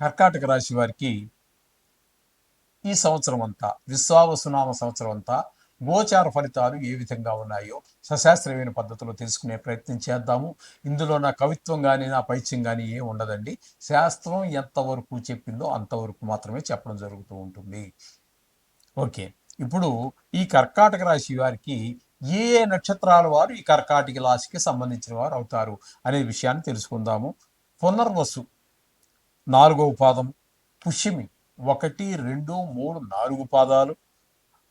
కర్కాటక రాశి వారికి ఈ సంవత్సరం అంతా విశ్వావసునామ సంవత్సరం అంతా గోచార ఫలితాలు ఏ విధంగా ఉన్నాయో సశాస్త్రీయమైన పద్ధతిలో తెలుసుకునే ప్రయత్నం చేద్దాము. ఇందులో నా కవిత్వం కానీ నా పైత్యం కానీ ఏం ఉండదండి. శాస్త్రం ఎంతవరకు చెప్పిందో అంతవరకు మాత్రమే చెప్పడం జరుగుతూ ఉంటుంది. ఓకే. ఇప్పుడు ఈ కర్కాటక రాశి వారికి ఏ ఏ నక్షత్రాల వారు ఈ కర్కాటక రాశికి సంబంధించిన వారు అవుతారు అనే విషయాన్ని తెలుసుకుందాము. పునర్వసు నాలుగవ పాదం పుష్యమి. ఒకటి రెండు మూడు నాలుగు పాదాలు.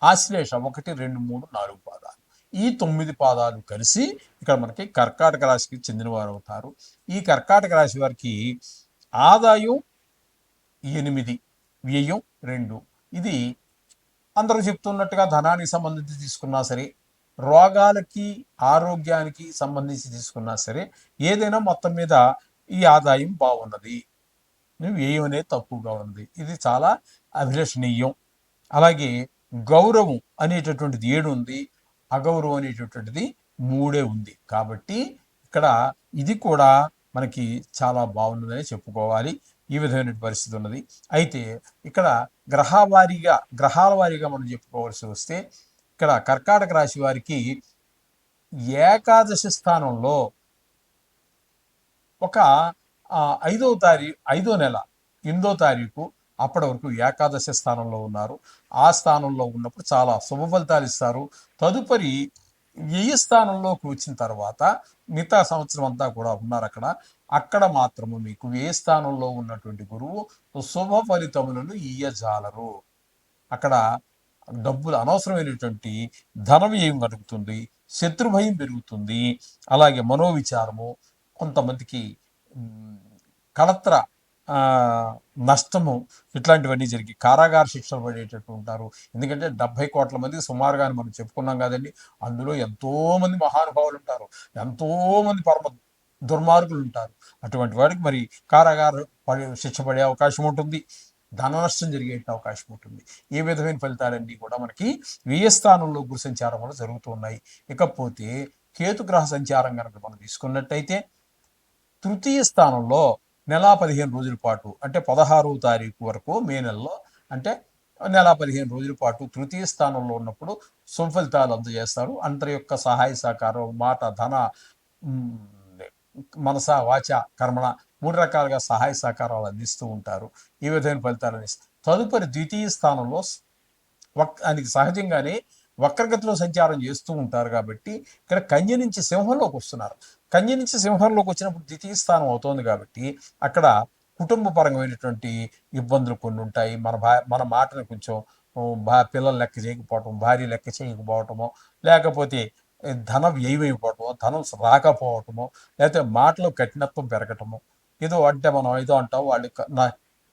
ఆశ్లేష ఒకటి రెండు మూడు నాలుగు పాదాలు. ఈ తొమ్మిది పాదాలు కలిసి ఇక్కడ మనకి కర్కాటక రాశికి చెందిన వారు అవుతారు. ఈ కర్కాటక రాశి వారికి ఆదాయం ఎనిమిది వ్యయం రెండు. ఇది అందరూ చెప్తున్నట్టుగా ధనానికి సంబంధించి తీసుకున్నా సరే రోగాలకి ఆరోగ్యానికి సంబంధించి తీసుకున్నా సరే ఏదైనా మొత్తం మీద ఈ ఆదాయం బాగున్నది. వ్యయం అనేది తక్కువగా ఉంది. ఇది చాలా అభిలషణీయం. అలాగే గౌరవం అనేటటువంటిది ఏడు ఉంది. అగౌరవం అనేటటువంటిది మూడే ఉంది. కాబట్టి ఇక్కడ ఇది కూడా మనకి చాలా బాగున్నదని చెప్పుకోవాలి. ఈ విధమైన పరిస్థితి ఉన్నది. అయితే ఇక్కడ గ్రహవారీగా గ్రహాల వారీగా మనం చెప్పుకోవాల్సి వస్తే ఇక్కడ కర్కాటక రాశి వారికి ఏకాదశి స్థానంలో ఒక ఐదో ఐదవ తారీఖు ఐదో నెల ఎనిమిదో తారీఖు అప్పటి వరకు ఏకాదశి స్థానంలో ఉన్నారు. ఆ స్థానంలో ఉన్నప్పుడు చాలా శుభ ఫలితాలు ఇస్తారు. తదుపరి వ్యయ స్థానంలోకి వచ్చిన తర్వాత మిగతా సంవత్సరం అంతా కూడా ఉన్నారు అక్కడ. అక్కడ మాత్రము మీకు ఏ స్థానంలో ఉన్నటువంటి గురువు శుభ ఫలితములను ఇయ్యజాలరు. అక్కడ డబ్బులు అనవసరమైనటువంటి ధన వ్యయం కలుగుతుంది శత్రుభయం పెరుగుతుంది అలాగే మనోవిచారము కొంతమందికి కలత్ర నష్టము ఇట్లాంటివన్నీ జరిగి కారాగార శిక్షలు పడేటట్టు ఉంటారు. ఎందుకంటే డెబ్బై కోట్ల మంది సుమారుగా అని మనం చెప్పుకున్నాం కదండి. అందులో ఎంతోమంది మహానుభావులు ఉంటారు. ఎంతోమంది పరమ దుర్మార్గులు ఉంటారు. అటువంటి వాడికి మరి కారాగార పడే శిక్ష పడే అవకాశం ఉంటుంది. ధన నష్టం జరిగే అవకాశం ఉంటుంది. ఏ విధమైన ఫలితాలన్నీ కూడా మనకి వ్యయ స్థానంలో గురు సంచారం వల్ల జరుగుతున్నాయి ఇకపోతే కేతుగ్రహ సంచారం కనుక మనం తీసుకున్నట్టయితే తృతీయ స్థానంలో నెల పదిహేను రోజుల పాటు అంటే పదహారవ తారీఖు వరకు మే నెలలో అంటే నెల పదిహేను రోజుల పాటు తృతీయ స్థానంలో ఉన్నప్పుడు సుఫలితాలు అందజేస్తారు. అందరి యొక్క సహాయ సహకారం మాట ధన మనస వాచ కర్మణ మూడు రకాలుగా సహాయ సహకారాలు అందిస్తూ ఉంటారు. ఈ విధమైన ఫలితాలు అందిస్తారు తదుపరి ద్వితీయ స్థానంలో వక్ సహజంగానే వక్రగతిలో సంచారం చేస్తూ ఉంటారు కాబట్టి ఇక్కడ కన్య నుంచి సింహంలోకి వస్తున్నారు. కన్య నుంచి సింహంలోకి వచ్చినప్పుడు ద్వితీయ స్థానం అవుతోంది కాబట్టి అక్కడ కుటుంబ పరమైనటువంటి ఇబ్బందులు కొన్ని ఉంటాయి. మన భా మన మాటను కొంచెం బా భా పిల్లలు లెక్క చేయకపోవటం భార్య లెక్క చేయకపోవటమో లేకపోతే ధనం ధన వ్యయమైపోవటమో ధనం రాకపోవటమో లేకపోతే మాటలో కఠినత్వం పెరగటము ఏదో అంటే మనం ఏదో అంటాం వాళ్ళు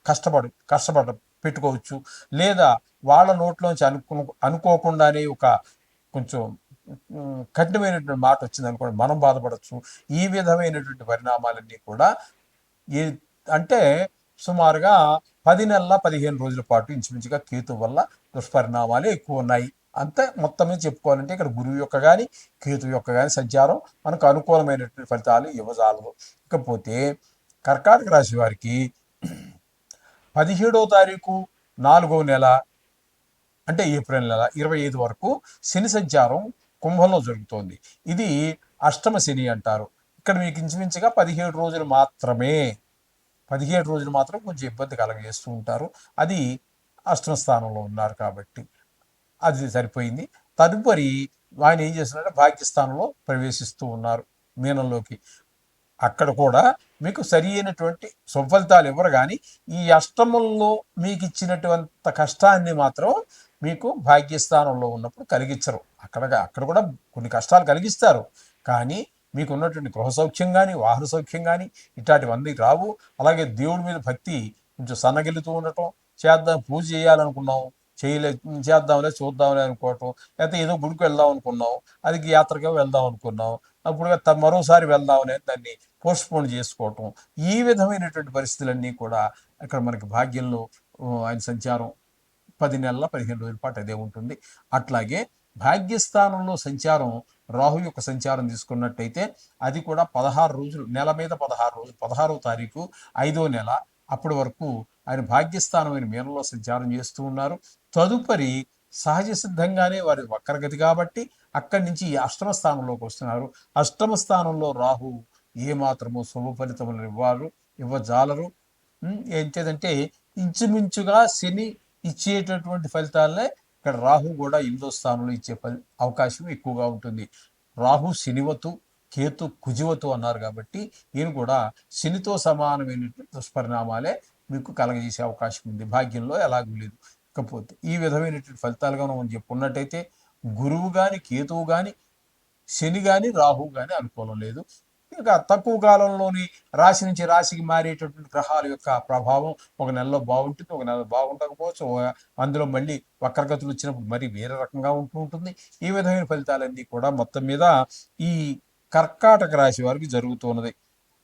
కష్టపడు కష్టపడ పెట్టుకోవచ్చు. లేదా వాళ్ళ నోట్లోంచి అనుకో అనుకోకుండానే ఒక కొంచెం కఠినమైనటువంటి మాట వచ్చింది అనుకోండి మనం బాధపడచ్చు. ఈ విధమైనటువంటి పరిణామాలన్నీ కూడా ఏ అంటే సుమారుగా పది నెలల పదిహేను రోజుల పాటు ఇంచుమించుగా కేతు వల్ల దుష్పరిణామాలు ఎక్కువ ఉన్నాయి అంతే మొత్తం మీద చెప్పుకోవాలంటే ఇక్కడ గురువు యొక్క కానీ కేతు యొక్క కానీ సంచారం మనకు అనుకూలమైనటువంటి ఫలితాలు ఇవ్వజాలదు ఇకపోతే కర్కాటక రాశి వారికి పదిహేడవ తారీఖు నాలుగవ నెల అంటే ఏప్రిల్ నెల ఇరవై ఐదు వరకు శని సంచారం కుంభంలో జరుగుతోంది. ఇది అష్టమ శని అంటారు. ఇక్కడ మీకు ఇంచుమించుగా పదిహేడు రోజులు మాత్రమే పదిహేడు రోజులు మాత్రం కొంచెం ఇబ్బంది కలగజేస్తూ ఉంటారు. అది అష్టమ స్థానంలో ఉన్నారు కాబట్టి అది సరిపోయింది. తదుపరి ఆయన ఏం చేస్తున్నారంటే భాగ్యస్థానంలో ప్రవేశిస్తూ ఉన్నారు మీనంలోకి. అక్కడ కూడా మీకు సరి అయినటువంటి సుఫలితాలు ఇవ్వరు. కానీ ఈ అష్టమంలో మీకు ఇచ్చినటువంటి కష్టాన్ని మాత్రం మీకు భాగ్యస్థానంలో ఉన్నప్పుడు కలిగించరు. అక్కడ అక్కడ కూడా కొన్ని కష్టాలు కలిగిస్తారు. కానీ మీకు ఉన్నటువంటి గృహ సౌఖ్యం కానీ వాహన సౌఖ్యం కానీ ఇట్లాంటివన్నీ రావు. అలాగే దేవుడి మీద భక్తి కొంచెం సన్నగిలుతూ ఉండటం చేద్దాం పూజ చేయాలనుకున్నాం చేయలే చేద్దాంలే చూద్దాంలే అనుకోవటం లేకపోతే ఏదో గుడికి వెళ్దాం అనుకున్నాం అది యాత్రగా వెళ్దాం అనుకున్నాం అప్పుడు త- మరోసారి వెళ్దామనే దాన్ని పోస్ట్పోన్ చేసుకోవటం ఈ విధమైనటువంటి పరిస్థితులన్నీ కూడా అక్కడ మనకి భాగ్యంలో ఆయన సంచారం పది నెలల పదిహేను రోజుల పాటు అదే ఉంటుంది. అట్లాగే భాగ్యస్థానంలో సంచారం రాహు యొక్క సంచారం తీసుకున్నట్టయితే అది కూడా పదహారు రోజులు నెల మీద పదహారు రోజులు పదహారో తారీఖు ఐదో నెల అప్పటి వరకు ఆయన భాగ్యస్థానమైన మీనంలో సంచారం చేస్తూ ఉన్నారు. తదుపరి సహజ సిద్ధంగానే వారి వక్రగతి కాబట్టి అక్కడి నుంచి ఈ అష్టమ స్థానంలోకి వస్తున్నారు. అష్టమ స్థానంలో రాహు ఏమాత్రము శుభ ఫలితములు ఇవ్వరు ఇవ్వజాలరు. ఏంటంటే ఇంచుమించుగా శని ఇచ్చేటటువంటి ఫలితాలనే ఇక్కడ రాహు కూడా ఎనిమిదో స్థానంలో ఇచ్చే ఫలి అవకాశం ఎక్కువగా ఉంటుంది. రాహు శనివతు కేతు కుజివతు అన్నారు కాబట్టి ఈయన కూడా శనితో సమానమైన దుష్పరిణామాలే మీకు కలగజేసే అవకాశం ఉంది. భాగ్యంలో ఎలాగూ లేదు. ఇకపోతే ఈ విధమైనటువంటి ఫలితాలుగా మనం చెప్పుకున్నట్టయితే గురువు గాని కేతువు గాని శని గాని రాహు గాని అనుకూలం లేదు. ఇక తక్కువ కాలంలోని రాశి నుంచి రాశికి మారేటటువంటి గ్రహాల యొక్క ప్రభావం ఒక నెలలో బాగుంటుంది ఒక నెల బాగుండకపోవచ్చు. అందులో మళ్ళీ వక్రగతులు వచ్చినప్పుడు మరి వేరే రకంగా ఉంటూ ఉంటుంది. ఈ విధమైన ఫలితాలన్నీ కూడా మొత్తం మీద ఈ కర్కాటక రాశి వారికి జరుగుతున్నది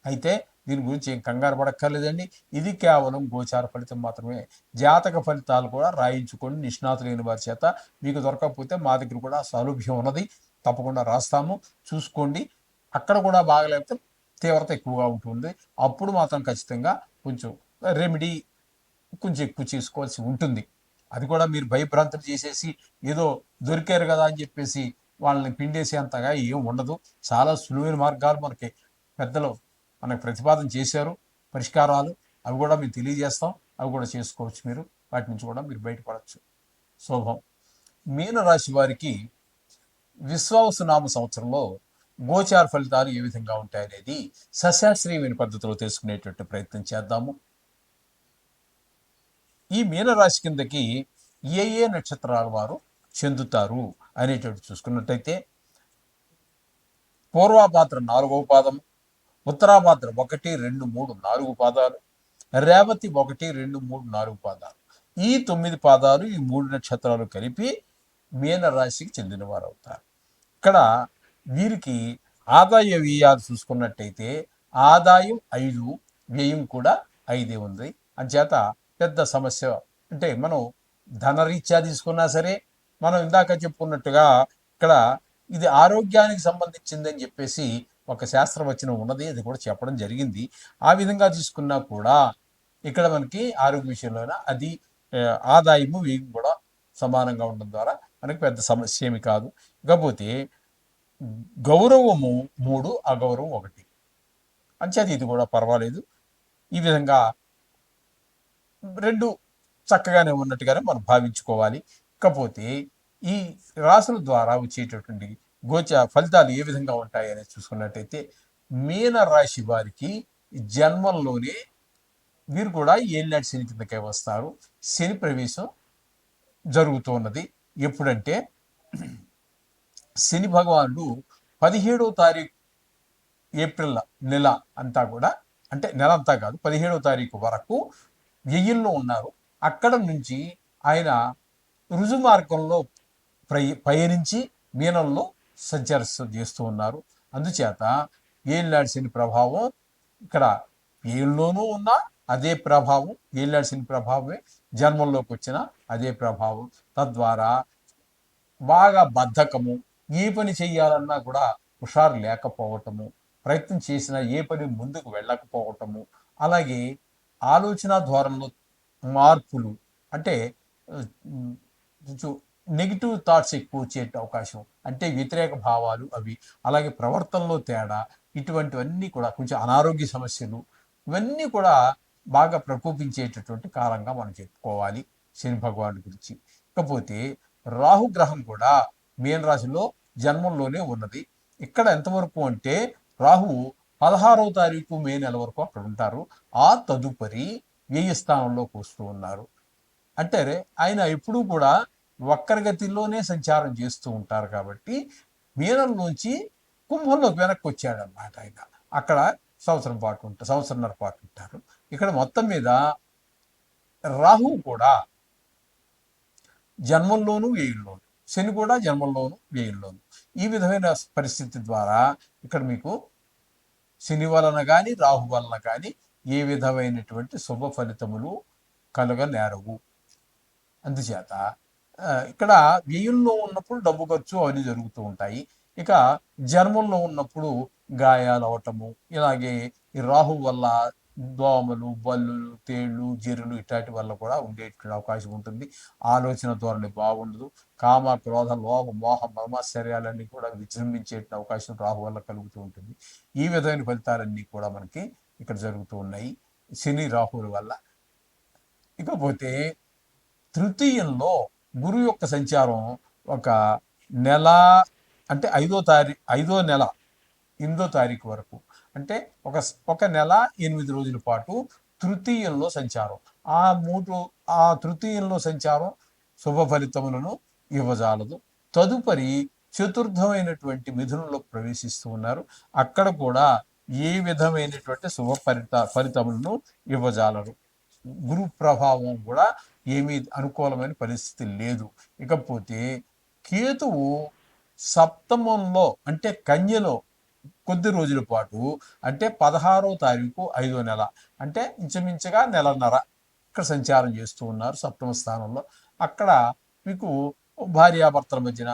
అయితే దీని గురించి ఏం కంగారు పడక్కర్లేదండి. ఇది కేవలం గోచార ఫలితం మాత్రమే. జాతక ఫలితాలు కూడా రాయించుకొని నిష్ణాతులైన వారి చేత మీకు దొరకకపోతే మా దగ్గర కూడా సౌలభ్యం ఉన్నది. తప్పకుండా రాస్తాము. చూసుకోండి. అక్కడ కూడా బాగలేకపోతే తీవ్రత ఎక్కువగా ఉంటుంది. అప్పుడు మాత్రం ఖచ్చితంగా కొంచెం రెమెడీ కొంచెం ఎక్కువ చేసుకోవాల్సి ఉంటుంది. అది కూడా మీరు భయభ్రాంతులు చేసేసి ఏదో దొరికారు కదా అని చెప్పేసి వాళ్ళని పిండేసే అంతగా ఏం ఉండదు. చాలా సులువైన మార్గాలు మనకి పెద్దలు మనకు ప్రతిపాదన చేశారు పరిష్కారాలు అవి కూడా మేము తెలియజేస్తాం అవి కూడా చేసుకోవచ్చు మీరు వాటి నుంచి కూడా మీరు బయటపడవచ్చు శోభం. మీనరాశి వారికి విశ్వావసునామ సంవత్సరంలో గోచార ఫలితాలు ఏ విధంగా ఉంటాయనేది సశాస్త్రీయమైన పద్ధతిలో తెలుసుకునేటువంటి ప్రయత్నం చేద్దాము. ఈ మీనరాశి కిందకి ఏ ఏ నక్షత్రాల వారు చెందుతారు అనేటువంటి చూసుకున్నట్టయితే పూర్వాపాత్ర నాలుగవ పాదం ఉత్తరాభాద్ర ఒకటి రెండు మూడు నాలుగు పాదాలు. రేవతి ఒకటి రెండు మూడు నాలుగు పాదాలు. ఈ తొమ్మిది పాదాలు ఈ మూడు నక్షత్రాలు కలిపి మీనరాశికి చెందినవారు అవుతారు ఇక్కడ వీరికి ఆదాయ వ్యయాలు చూసుకున్నట్టయితే ఆదాయం ఐదు వ్యయం కూడా ఐదే ఉంది. అంచేత పెద్ద సమస్య అంటే మనం ధనరీత్యా తీసుకున్నా సరే మనం ఇందాక చెప్పుకున్నట్టుగా ఇక్కడ ఇది ఆరోగ్యానికి సంబంధించిందని చెప్పేసి ఒక శాస్త్రవచనం ఉన్నది అది కూడా చెప్పడం జరిగింది. ఆ విధంగా తీసుకున్నా కూడా ఇక్కడ మనకి ఆరోగ్య విషయంలో అది ఆదాయము వేగం కూడా సమానంగా ఉండడం ద్వారా మనకి పెద్ద సమస్య ఏమి కాదు. ఇకపోతే గౌరవము మూడు అగౌరవం ఒకటి. అంచేది ఇది కూడా పర్వాలేదు. ఈ విధంగా రెండు చక్కగానే ఉన్నట్టుగానే మనం భావించుకోవాలి. ఇకపోతే ఈ రాసుల ద్వారా వచ్చేటటువంటి గోచ ఫలితాలు ఏ విధంగా ఉంటాయి అనేది చూసుకున్నట్టయితే మీన రాశి వారికి జన్మంలోనే వీరు కూడా ఏళ్ళనాటి శని కిందకే వస్తారు. శని ప్రవేశం జరుగుతూ ఉన్నది ఎప్పుడంటే శని భగవానుడు పదిహేడవ తారీఖు ఏప్రిల్ నెల అంతా కూడా అంటే నెల అంతా కాదు పదిహేడవ తారీఖు వరకు వెయ్యిల్లో ఉన్నారు. అక్కడ నుంచి ఆయన రుజు మార్గంలో ప్రయ పయనించి మీనంలో సంచరిస్తూ చేస్తూ ఉన్నారు. అందుచేత ఏళ్ళనాడు శని ప్రభావం ఇక్కడ ఏళ్ళలోనూ ఉన్నా అదే ప్రభావం ఏళ్ళనాడు శని ప్రభావమే జన్మంలోకి వచ్చిన అదే ప్రభావం. తద్వారా బాగా బద్ధకము ఏ పని చేయాలన్నా కూడా హుషారు లేకపోవటము ప్రయత్నం చేసినా ఏ పని ముందుకు వెళ్ళకపోవటము అలాగే ఆలోచన ధోరణిలో మార్పులు అంటే కొంచెం నెగిటివ్ థాట్స్ ఎక్కువ వచ్చే అవకాశం అంటే వ్యతిరేక భావాలు అవి. అలాగే ప్రవర్తనలో తేడా ఇటువంటివన్నీ కూడా కొంచెం అనారోగ్య సమస్యలు ఇవన్నీ కూడా బాగా ప్రకోపించేటటువంటి కాలంగా మనం చెప్పుకోవాలి శని భగవానుడి గురించి. ఇకపోతే రాహుగ్రహం కూడా మీనరాశిలో జన్మంలోనే ఉన్నది. ఇక్కడ ఎంతవరకు అంటే రాహు పదహారవ తారీఖు మే నెల వరకు అక్కడ ఉంటారు. ఆ తదుపరి వ్యయ స్థానంలోకి వస్తూ ఉన్నారు. అంటే ఆయన ఎప్పుడూ కూడా వక్రగతిలోనే సంచారం చేస్తూ ఉంటారు కాబట్టి మీనం నుంచి కుంభంలోకి వెనక్కి వచ్చాడనమాట ఆయన. అక్కడ సంవత్సరం పాటు ఉంటారు సంవత్సరంన్నర పాటు ఉంటారు. ఇక్కడ మొత్తం మీద రాహు కూడా జన్మంలోనూ వేయుల్లోను శని కూడా జన్మంలోను వేయుల్లోను. ఈ విధమైన పరిస్థితి ద్వారా ఇక్కడ మీకు శని వలన కానీ రాహు వలన కానీ ఏ విధమైనటువంటి శుభ ఫలితములు కలగలేరవు అందుచేత ఇక్కడ వ్యయంలో ఉన్నప్పుడు డబ్బు ఖర్చు అవన్నీ జరుగుతూ ఉంటాయి. ఇక జన్మంలో ఉన్నప్పుడు గాయాలు అవటము ఇలాగే ఈ రాహు వల్ల దోమలు బల్లులు తేళ్ళు జెర్రులు ఇట్లాంటి వల్ల కూడా ఉండేటువంటి అవకాశం ఉంటుంది. ఆలోచన ధోరణి బాగుండదు. కామ క్రోధ లోభ మోహ మర్మాశ్చర్యాలన్నీ కూడా విజృంభించే అవకాశం రాహు వల్ల కలుగుతూ ఉంటుంది. ఈ విధమైన ఫలితాలన్నీ కూడా మనకి ఇక్కడ జరుగుతూ ఉన్నాయి శని రాహుల వల్ల. ఇకపోతే తృతీయంలో గురువు యొక్క సంచారం ఒక నెల అంటే ఐదో తారీఖు ఐదో నెల ఎనిమిదో తారీఖు వరకు. అంటే ఒక ఒక నెల ఎనిమిది రోజుల పాటు తృతీయంలో సంచారం. ఆ మూడు ఆ తృతీయంలో సంచారం శుభ ఫలితములను ఇవ్వజాలదు. తదుపరి చతుర్థమైనటువంటి మిథునంలో ప్రవేశిస్తూ ఉన్నారు. అక్కడ కూడా ఏ విధమైనటువంటి శుభ ఫలిత ఫలితములను ఇవ్వజాలరు. గురు ప్రభావం కూడా ఏమీ అనుకూలమైన పరిస్థితి లేదు. ఇకపోతే కేతువు సప్తమంలో అంటే కన్యలో కొద్ది రోజుల పాటు అంటే పదహారో తారీఖు ఐదో నెల అంటే ఇంచుమించుగా నెలన్నర ఇక్కడ సంచారం చేస్తూ ఉన్నారు సప్తమ స్థానంలో. అక్కడ మీకు భార్యాభర్తల మధ్యన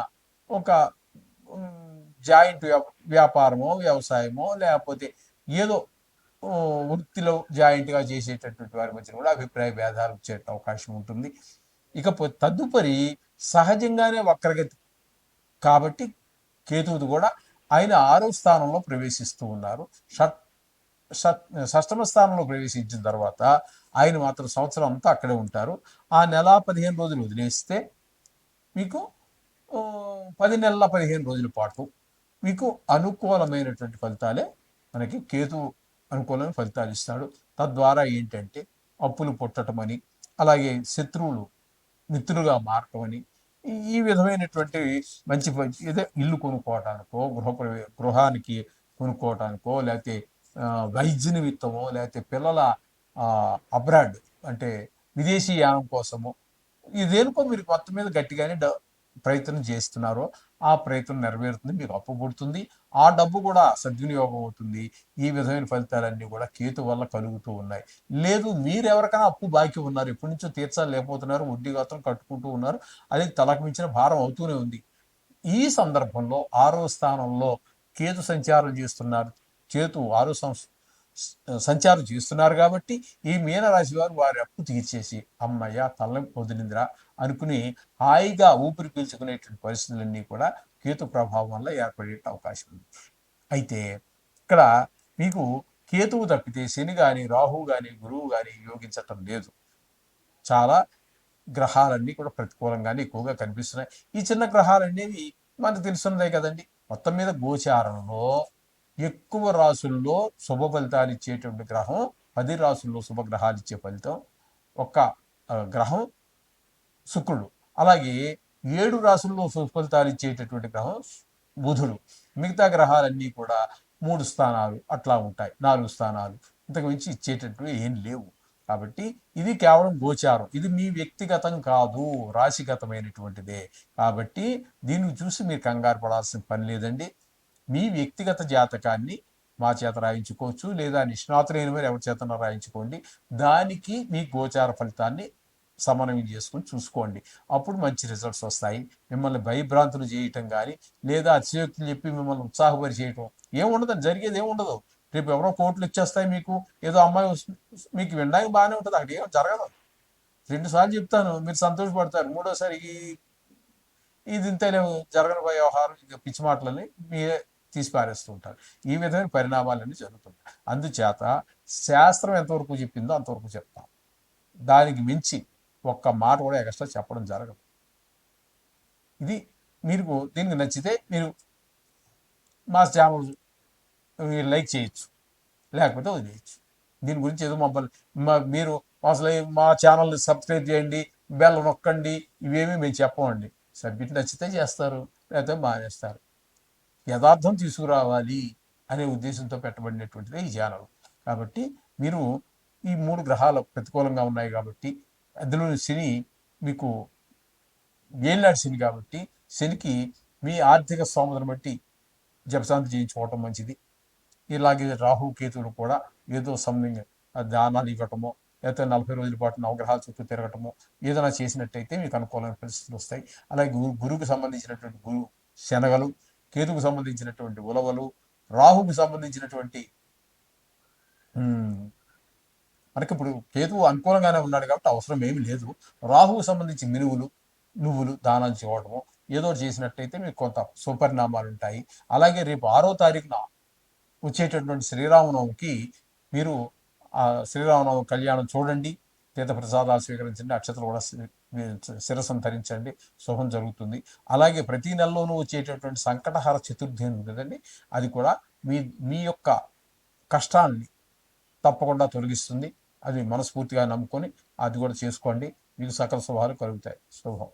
ఒక జాయింట్ వ్యాపారమో వ్యవసాయమో లేకపోతే ఏదో వృత్తిలో జాయింట్గా చేసేటటువంటి వారి మధ్య కూడా అభిప్రాయ భేదాలు వచ్చే అవకాశం ఉంటుంది. ఇకపోతే తదుపరి సహజంగానే వక్రగతి. కాబట్టి కేతువుది కూడా ఆయన ఆరో స్థానంలో ప్రవేశిస్తూ ఉన్నారు. షట్ షష్టమ స్థానంలో ప్రవేశించిన తర్వాత ఆయన మాత్రం సంవత్సరం అంతా అక్కడే ఉంటారు. ఆ నెల పదిహేను రోజులు వదిలేస్తే మీకు పది నెలల పదిహేను రోజుల పాటు మీకు అనుకూలమైనటువంటి ఫలితాలే మనకి కేతు అనుకూలమైన ఫలితాలు ఇస్తాడు. తద్వారా ఏంటంటే అప్పులు పుట్టడం అని అలాగే శత్రువులు మిత్రులుగా మారటం అని ఈ విధమైనటువంటి మంచి ఏదో ఇల్లు కొనుక్కోవటానికో గృహ గృహానికి కొనుక్కోవటానికో లేకపోతే వైద్య నిమిత్తమో లేకపోతే పిల్లల అబ్రాడ్ అంటే విదేశీ యానం కోసము ఇదేనుకో మీరు మొత్తం మీద గట్టిగానే ప్రయత్నం చేస్తున్నారో ఆ ప్రయత్నం నెరవేరుతుంది మీకు అప్పు పుడుతుంది. ఆ డబ్బు కూడా సద్వినియోగం అవుతుంది. ఈ విధమైన ఫలితాలన్నీ కూడా కేతు వల్ల కలుగుతూ ఉన్నాయి. లేదు మీరు ఎవరికైనా అప్పు బాకీ ఉన్నారు. ఎప్పటి నుంచో తీర్చలేకపోతున్నారు వడ్డీ గాత్రం కట్టుకుంటూ ఉన్నారు. అది తలకు మించిన భారం అవుతూనే ఉంది. ఈ సందర్భంలో ఆరో స్థానంలో కేతు సంచారం చేస్తున్నారు. చేతు ఆరో సంచారం చేస్తున్నారు కాబట్టి ఈ మీనరాశి వారు వారి అప్పు తీర్చేసి అమ్మయ్య తల్లం వదిలిందిరా అనుకుని హాయిగా ఊపిరి పీల్చుకునేటువంటి పరిస్థితులన్నీ కూడా కేతు ప్రభావం వల్ల ఏర్పడే అవకాశం ఉంది. అయితే ఇక్కడ మీకు కేతువు తప్పితే శని కానీ రాహు కానీ గురువు కానీ యోగించటం లేదు. చాలా గ్రహాలన్నీ కూడా ప్రతికూలంగానే ఎక్కువగా కనిపిస్తున్నాయి. ఈ చిన్న గ్రహాలు అనేవి మనకు తెలుసున్నదే కదండి. మొత్తం మీద గోచారంలో ఎక్కువ రాసుల్లో శుభ ఫలితాలు ఇచ్చేటువంటి గ్రహం పది రాసుల్లో శుభగ్రహాలు ఇచ్చే ఫలితం ఒక్క గ్రహం శుక్రుడు. అలాగే ఏడు రాసుల్లో ఫలితాలు ఇచ్చేటటువంటి గ్రహం బుధుడు. మిగతా గ్రహాలన్నీ కూడా మూడు స్థానాలు అట్లా ఉంటాయి నాలుగు స్థానాలు. ఇంతకు మించి ఇచ్చేటట్టు ఏం లేవు. కాబట్టి ఇది కేవలం గోచారం. ఇది మీ వ్యక్తిగతం కాదు రాశిగతమైనటువంటిదే. కాబట్టి దీన్ని చూసి మీరు కంగారు పడాల్సిన పని లేదండి. మీ వ్యక్తిగత జాతకాన్ని మా చేత రాయించుకోవచ్చు లేదా నిష్ణాతులైన వారు ఎవరి చేతన రాయించుకోండి. దానికి మీ గోచార ఫలితాన్ని సమన్వయం చేసుకుని చూసుకోండి. అప్పుడు మంచి రిజల్ట్స్ వస్తాయి. మిమ్మల్ని భయభ్రాంతులు చేయటం కానీ లేదా అతిశయోక్తులు చెప్పి మిమ్మల్ని ఉత్సాహపరి చేయటం ఏముండదు జరిగేది ఏముండదు రేపు ఎవరో కోట్లు ఇచ్చేస్తాయి మీకు. ఏదో అమ్మాయి మీకు వినడానికి బాగానే ఉంటుంది. అక్కడ ఏం జరగదు. రెండుసార్లు చెప్తాను. మీరు సంతోషపడతారు. మూడోసారి ఇది ఇంతలే జరగని వ్యవహారం. పిచ్చి మాటలని మీ తీసిపారేస్తూ ఉంటారు ఈ విధమైన పరిణామాలన్నీ జరుగుతుంటాయి. అందుచేత శాస్త్రం ఎంతవరకు చెప్పిందో అంతవరకు చెప్తాం. దానికి మించి ఒక్క మాట కూడా ఎక్స్ట్రా చెప్పడం జరగదు. ఇది మీరు దీనికి నచ్చితే మీరు మా ఛానల్ లైక్ చేయొచ్చు. లేకపోతే వదిలేయచ్చు. దీని గురించి ఏదో మమ్మల్ని మీరు అసలు మా ఛానల్ని సబ్స్క్రైబ్ చేయండి బెల్ నొక్కండి ఇవేమీ మేము చెప్పమండి. సబ్మిట్ నచ్చితే చేస్తారు లేకపోతే మానేస్తారు. యథార్థం తీసుకురావాలి అనే ఉద్దేశంతో పెట్టబడినటువంటిదే ఈ ధ్యానం కాబట్టి మీరు ఈ మూడు గ్రహాలు ప్రతికూలంగా ఉన్నాయి కాబట్టి అందులోని శని మీకు ఏళ్ళనాడు శని కాబట్టి శనికి మీ ఆర్థిక స్తోమతను బట్టి జపశాంతి చేయించుకోవటం మంచిది. ఇలాగే రాహు కేతువులు కూడా ఏదో సంథింగ్ దానాలు ఇవ్వటమో లేకపోతే నలభై రోజుల పాటు నవగ్రహాల చుట్టూ తిరగటము ఏదైనా చేసినట్టయితే మీకు అనుకూలమైన పరిస్థితులు వస్తాయి. అలాగే గురు గురువుకు సంబంధించినటువంటి గురు శనగలు కేతుకు సంబంధించినటువంటి ఉలవలు రాహుకు సంబంధించినటువంటి మనకి ఇప్పుడు కేతువు అనుకూలంగానే ఉన్నాడు కాబట్టి అవసరం ఏమి లేదు. రాహువు సంబంధించి మినువులు నువ్వులు దానం చేయడము ఏదో చేసినట్టయితే మీకు కొంత సుపరిణామాలు ఉంటాయి. అలాగే రేపు ఆరో తారీఖున వచ్చేటటువంటి శ్రీరామనవమికి మీరు ఆ శ్రీరామనవమి కళ్యాణం చూడండి. తీర్థ ప్రసాదాలు స్వీకరించండి. అక్షతలు కూడా శిరసం ధరించండి. శుభం జరుగుతుంది. అలాగే ప్రతి నెలలోనూ వచ్చేటటువంటి సంకటహార చతుర్థి ఉంది కదండి. అది కూడా మీ మీ యొక్క కష్టాన్ని తప్పకుండా తొలగిస్తుంది. అది మనస్ఫూర్తిగా నమ్ముకొని అది కూడా చేసుకోండి. మీకు సకల శుభాలు కలుగుతాయి. శుభం.